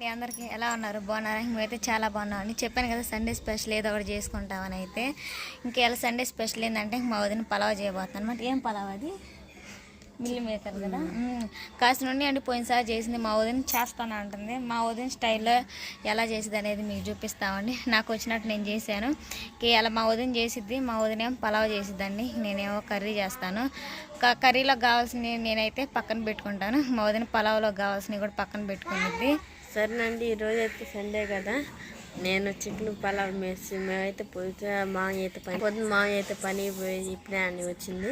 మీ అందరికీ ఎలా ఉన్నారు? బాగున్నారా? మేమైతే చాలా బాగున్నామండి చెప్పాను కదా సండే స్పెషల్ ఏదో ఒకటి చేసుకుంటామని అయితే. ఇంకేలా సండే స్పెషల్ ఏంటంటే మా వదిన పలావ్ చేయబోతున్నాను అనమాట ఏం పలావ్ అది? మిల్లి మేకర్ కదా? కాస్త నుండి అండి పోయినసారి చేసింది మా వదిన చేస్తాను అంటుంది. మా వదిన స్టైల్లో ఎలా చేసింది అనేది మీకు చూపిస్తామండి. నాకు వచ్చినట్టు నేను చేశాను. ఇంక ఇలా మా వదిన చేసిద్ది మా వదిన ఏమో పలావ్ చేసిద్దండి. నేనేమో కర్రీ చేస్తాను. క- కర్రీలో కావాల్సినవి నేనైతే పక్కన పెట్టుకుంటాను. మా వదిన పలావ్లో కావాల్సినవి కూడా పక్కన పెట్టుకునిద్ది. సరేనండి ఈరోజు అయితే సండే కదా. నేను చికెన్ పలావ్ వేసి మేమైతే మామయ్య అయితే పని పొద్దున్న మామయ్య అయితే పని పోయి ఇప్పుడే అని వచ్చింది.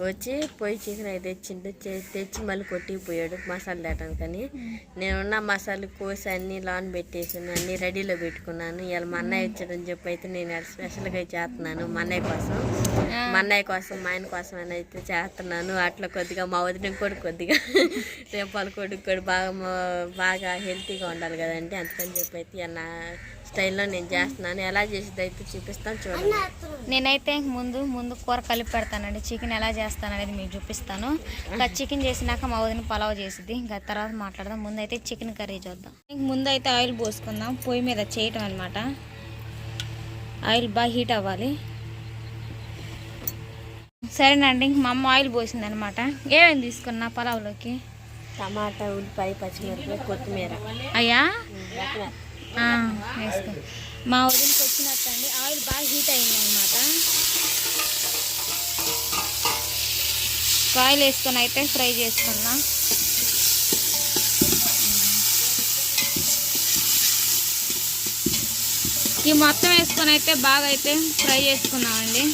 వచ్చి పోయి చికెన్ అయితే తెచ్చిండు. తెచ్చి మళ్ళీ కొట్టిపోయాడు మసాలా తేటానికని నేనున్న మసాలా కోసి అన్ని లాన్ పెట్టేసాను. అన్ని రెడీలో పెట్టుకున్నాను. ఇలా మా అన్నయ్య వచ్చాడని చెప్పి అయితే నేను స్పెషల్గా చేస్తున్నాను. మా అన్నయ్య కోసం. మా అన్నయ్య కోసం మా ఆయన కోసం అని అయితే చేస్తున్నాను. అట్లా కొద్దిగా మా వదిన కూడా కొద్దిగా రేపాల కొడుకు కూడా బాగా బాగా హెల్తీగా ఉండాలి కదండి. అందుకని చెప్పి అయితే నా స్టైల్లో నేను చేస్తున్నాను. ఎలా చేసేది అయితే చూపిస్తాను చూడండి. నేనైతే ముందు ముందు కూర కలిపి పెడతానండి. చికెన్ ఎలా చేస్తాను అనేది మీకు చూపిస్తాను. ఇంకా చికెన్ చేసినాక మా వదిన పలావ్ చేసిద్ది. ఇంకా తర్వాత మాట్లాడదాం. ముందు అయితే చికెన్ కర్రీ చూద్దాం. ఇంక ముందు అయితే ఆయిల్ పోసుకుందాం. పొయ్యి మీద చేయటం అనమాట ఆయిల్ బాగా హీట్ అవ్వాలి. సరేనండి ఇంక మా అమ్మ ఆయిల్ పోసింది అనమాట ఏమేమి తీసుకున్నా పలావ్లోకి? టమాటా ఉల్లిపాయ పచ్చిమిరపకాయ కొత్తిమీర. అయ్యా? వేసుకో మా వదినకి వచ్చినట్టు అండి ఆయిల్ బాగా హీట్ అయింది అనమాట ఆయిల్ వేసుకొని అయితే ఫ్రై చేసుకున్నా. ఈ మొత్తం వేసుకొని అయితే బాగా అయితే ఫ్రై చేసుకున్నామండి.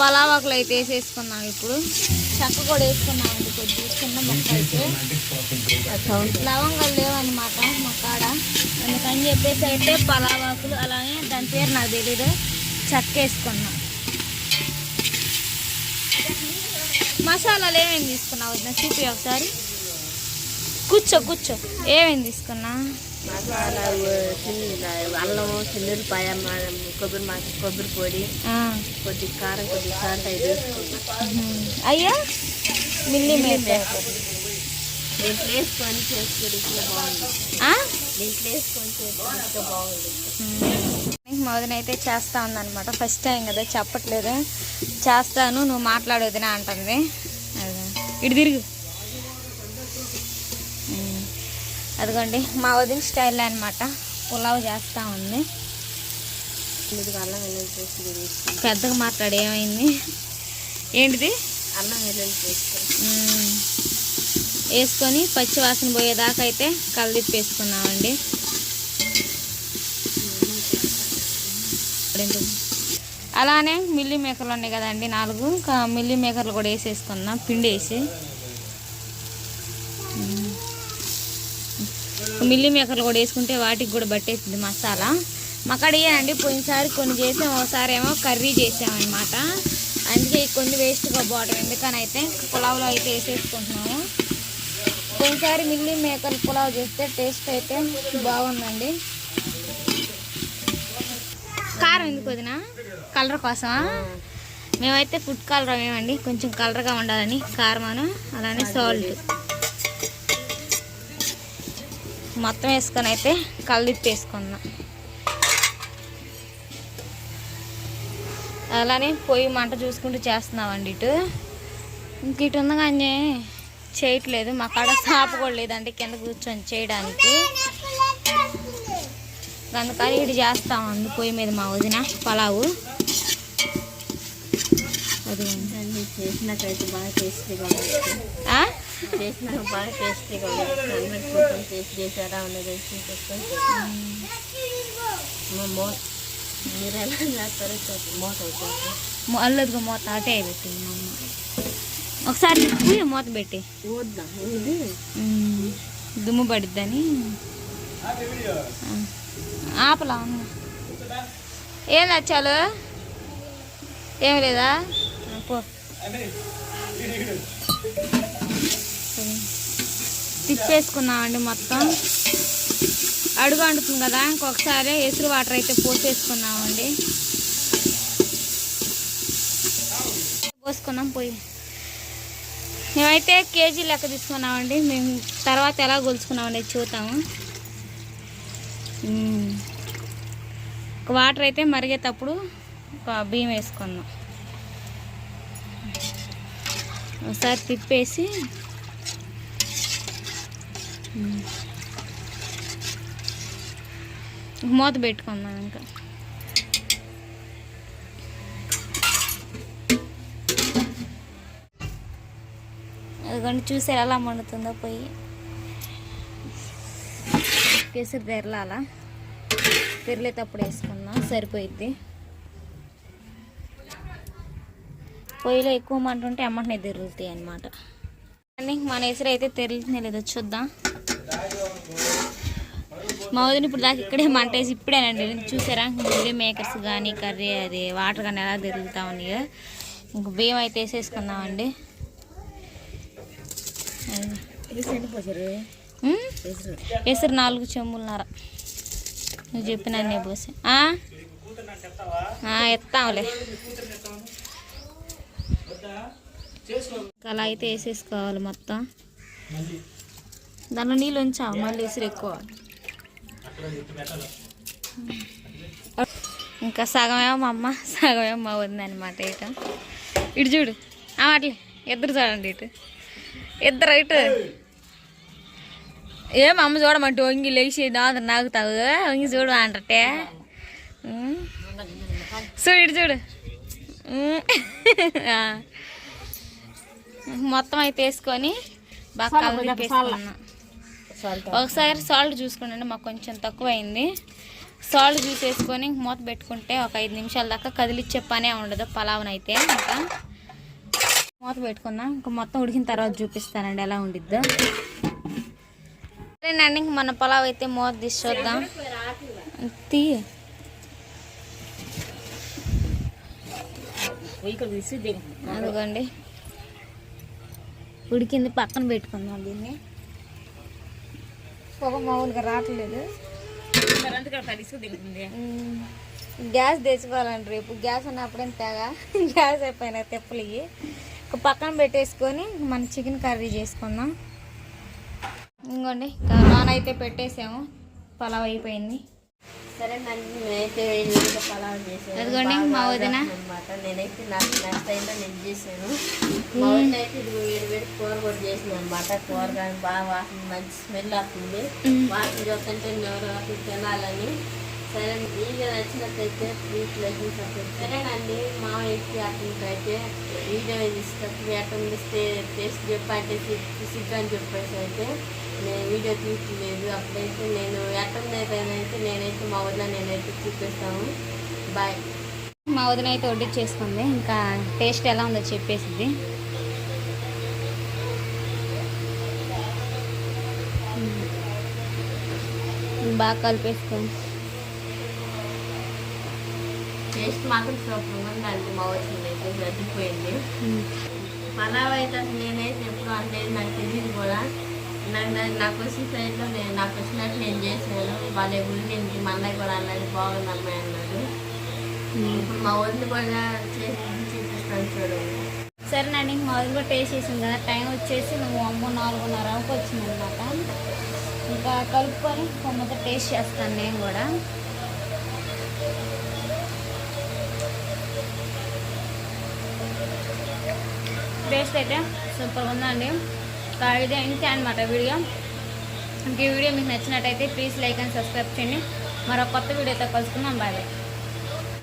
పలావాకులు అయితే వేసేసుకున్నాం ఇప్పుడు. చెక్క కూడా వేసుకున్నామండి కొద్దిగా చిన్న మొక్క అయితే. లవంగాలు లేవన్నమాట మా కాడ. అందుకని చెప్పేసి అయితే పలావాకులు అలానే దాని పేరు నాకు తెలీదు. చెక్క వేసుకున్నాం. మసాలాలు ఏమేమి తీసుకున్నావు చూపి ఒకసారి. కూర్చో కూర్చో. ఏమేమి తీసుకున్నా? మసాలా ఉ- చిన్న కొబ్బరి మా కొబ్బరి పొడి కొద్ది కారం కొద్ది సాల్ట్ అవి అయ్యా మిల్లీ మేకర్ దీంట్లో వేసుకొని చేసుకొని బాగుంది దీంట్లో వేసుకొని చేసుకొని బాగుంది మా అయితే చేస్తా ఉందనమాట ఫస్ట్ టైం కదా చెప్పట్లేదు చేస్తాను నువ్వు మాట్లాడొదినా అంటుంది ఇటు తిరుగు అదిగోండి మా వదిన స్టైల్ అనమాట పులావ్ చేస్తూ ఉంది. పెద్దగా మాట్లాడు ఏమైంది? ఏంటిది? అల్లం వెల్లుల్లి పేస్ట్. వేసుకొని పచ్చి వాసన పోయేదాకా అయితే కలదిప్పి వేసుకున్నామండి అలానే మిల్లీ మేకర్లు ఉన్నాయి కదండి నాలుగు. మిల్లీ మేకర్లు కూడా వేసేసుకున్నాం పిండి వేసి మిల్లీ మేకర్లు కూడా వేసుకుంటే వాటికి కూడా పట్టేసింది మసాలా. మకాడ పోయినసారి కొన్ని చేసాం ఒకసారి ఏమో కర్రీ చేసామన్నమాట అందుకే కొన్ని వేస్ట్గా పోవడం ఎందుకని అయితే పులావ్లో అయితే వేసేసుకుంటున్నాము. పోయినసారి మిల్లీ మేకర్ పులావ్ చేస్తే టేస్ట్ అయితే బాగుందండి. కారం ఎందుకు వదినా? కలర్ కోసమా? మేమైతే ఫుడ్ కలర్ ఏమండి కొంచెం కలర్గా ఉండాలని కారమాను అలానే సాల్ట్ మొత్తం వేసుకొని అయితే కలిపి వేసుకున్నాం అలానే పొయ్యి మంట చూసుకుంటూ చేస్తున్నామండి ఇటు. ఇంక ఇటు ఉంది కానీ చేయట్లేదు. మా కాడ సాప కూడా లేదంటే కింద కూర్చొని చేయడానికి. అందుకని ఇటు చేస్తామండి పొయ్యి మీద మా వదిన పలావు. అది చేసినాకైతే బాగా టేస్టీగా చేసినాక బాగా టేస్టీగా ఉంటుంది హండ్రెడ్ పర్సెంట్ టేస్ట్ ఉన్నది చూసుకొని మా మీరు ఎలా చేస్తారో మూత అల్లదిగో మూత అటే పెట్టింది మా అమ్మ. ఒకసారి మూత పెట్టి. వద్దాం? దుమ్ము పడిద్దని. ఆపలా ఏం నచ్చాలు ఏం లేదా? ఆ, పో తిప్పేసుకున్నామండి మొత్తం. అడుగు అంటుతుంది కదా ఇంకొకసారి ఎసురు వాటర్ అయితే పోసేసుకున్నామండి. పోసుకున్నాం పోయి. మేమైతే కేజీ లెక్క తీసుకున్నామండి. మేము తర్వాత ఎలా గొలుచుకున్నామండి చూద్దాము. ఒక వాటర్ అయితే మరిగేటప్పుడు ఒక బియ్యం వేసుకుందాం. ఒకసారి తిప్పేసి మూత పెట్టుకుందాం ఇంకా. అదిగోండి చూసారు ఎలా మండుతుందో పొయ్యి కేసరి పెరలాల తెరలేటప్పుడు వేసుకుందాం సరిపోయిద్ది. పొయ్యిలో ఎక్కువ మంట ఉంటే అమ్మటనే తిరుగుతాయి అనమాట మన ఎసరు అయితే తెరులుతుందో లేదో చూద్దాం. మా వదిన ఇప్పుడు దాకా ఇక్కడే మంటేసి ఇప్పుడేనండి. చూసారా? ముందే మేకర్స్ కానీ కర్రీ అది వాటర్ కానీ ఎలా తిరుగుతా ఉన్నాయో. ఇంక బియ్యం అయితే వేసేసుకుందామండి. ఉమ్? నాలుగు చెంబులున్నర నువ్వు చెప్పిన నేను పోసి. ఎత్తాంలే. ఇంకా అలా అయితే వేసేసుకోవాలి మొత్తం. దాంట్లో నీళ్ళు ఉంచావు మళ్ళీ ఎసురు ఎక్కువ. ఇంకా సగమేమో మా అమ్మ సగమేమో మా వదిన అనమాట ఇటు. ఇటు చూడు. అట్లే. ఇద్దరు చూడండి ఇటు. ఇద్దరు ఇటు. ఏం అమ్మ చూడమంటే వంగి లేచి దాని నాగుతావు వంగి చూడు అంటటే. ఉమ్. చూడు ఇటు చూడు. మొత్తం అయితే వేసుకొని బాగా కలిపేసుకున్నా ఒకసారి సాల్ట్ చూసుకోండి మాకు కొంచెం తక్కువ అయింది సాల్ట్ చూసేసుకొని మూత పెట్టుకుంటే ఒక ఐదు నిమిషాల దాకా కదిలిచ్చే పనే ఉండదు పలావునైతే ఇంకా. మూత పెట్టుకుందాం ఇంకా మొత్తం ఉడికిన తర్వాత చూపిస్తానండి ఎలా ఉండిద్దో. సరేనండి ఇంక మన పలావ్ అయితే మూత తీసి చూద్దాం. తీ. అదిగోండి. ఉడికింది పక్కన పెట్టుకుందాం దీన్ని. పొగ మామూలుగా రావట్లేదు. గ్యాస్ తెచ్చుకోవాలండి రేపు. గ్యాస్ ఉన్నప్పుడేం తేగ? గ్యాస్ అయిపోయినా తెప్పలు ఇవి ఒక పక్కన పెట్టేసుకొని మన చికెన్ కర్రీ చేసుకుందాం. ఇంకోండి నాన్ అయితే పెట్టేసాము. పలావ్ అయిపోయింది. సరేనండి నేనైతే పలావ్ చేశాను అదిగోండి మా వదిన. అనమాట నేనైతే నాకు నా స్టైల్లో నేను చేశాను. మా వదిన అయితే కూర కూడా చేసింది అనమాట కూర కానీ బాగా వాసన మంచి స్మెల్ వస్తుంది. వాసన చూస్తుంటే అసలు తినాలని. సరే వీడియో నచ్చినట్టయితే ప్లీజ్ లైక్ సరేనండి మా వ్యక్తి అతనికైతే వీడియో ఇస్తే. అతను ఇస్తే టేస్ట్ చెప్పంటే సిగ్గు అని చెప్పేసి అయితే నేను వీడియో తీయట్లేదు. అప్పుడైతే నేను ఎట్టనైతే నేనైతే మా వదిన నేనైతే చూపిస్తాము. బాయ్ మా వదిన అయితే వడ్డిచ్చేసుకుంది. ఇంకా టేస్ట్ ఎలా ఉందో చెప్పేసింది. ఉమ్. బాగా కలిపేసుకోండి టేస్ట్ మాత్రం సూపర్ ఉందండి. మా వచ్చింది అయితే సర్దిపోయింది పలావ్ అయితే అసలు నేనైతే ఎప్పుడు అంటే నాకు తెలియదు కూడా. నాకు నాకు- వచ్చిన సైడ్లో నేను నాకు వచ్చినట్టు నేను చేశాను. వాళ్ళ గురించి మా అన్నయ్య కూడా అన్నది బాగుంది అమ్మాయి అన్నాడు. ఇప్పుడు మా వదిలి కూడా చేసి చూపిస్తాను చూడండి సరేనండి మా వదిన కూడా టేస్ట్ చేసింది కదా. టైం వచ్చేసి నువ్వు అమ్మ నాలుగున్నరకు వచ్చింది అనమాట ఇంకా కలుపుకొని కొమ్మతో టేస్ట్ చేస్తాను నేను కూడా. టేస్ట్ అయితే సూపర్ ఉందండి. ఇంకా ఇదే ఇంతే అనమాట వీడియో. ఇంక ఈ వీడియో మీకు నచ్చినట్టయితే ప్లీజ్ లైక్ అండ్ సబ్స్క్రైబ్ చేయండి. మరో కొత్త వీడియోతో కలుసుకుందాం. Bye bye